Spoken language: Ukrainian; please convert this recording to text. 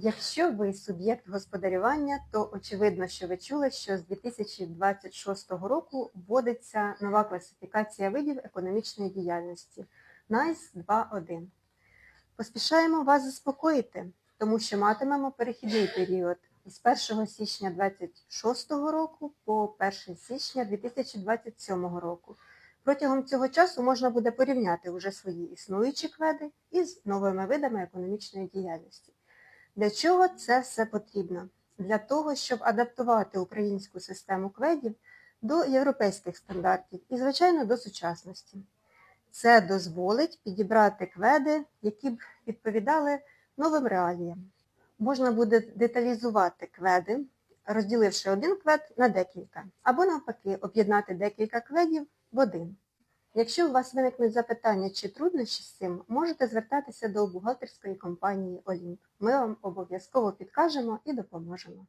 Якщо ви суб'єкт господарювання, то очевидно, що ви чули, що з 2026 року вводиться нова класифікація видів економічної діяльності NICE 2.1. Поспішаємо вас заспокоїти, тому що матимемо перехідний період із 1 січня 2026 року по 1 січня 2027 року. Протягом цього часу можна буде порівняти уже свої існуючі кведи із новими видами економічної діяльності. Для чого це все потрібно? Для того, щоб адаптувати українську систему кведів до європейських стандартів і, звичайно, до сучасності. Це дозволить підібрати кведи, які б відповідали новим реаліям. Можна буде деталізувати кведи, розділивши один квед на декілька, або навпаки, об'єднати декілька кведів в один. Якщо у вас виникнуть запитання чи труднощі з цим, можете звертатися до бухгалтерської компанії Олімп. Ми вам обов'язково підкажемо і допоможемо.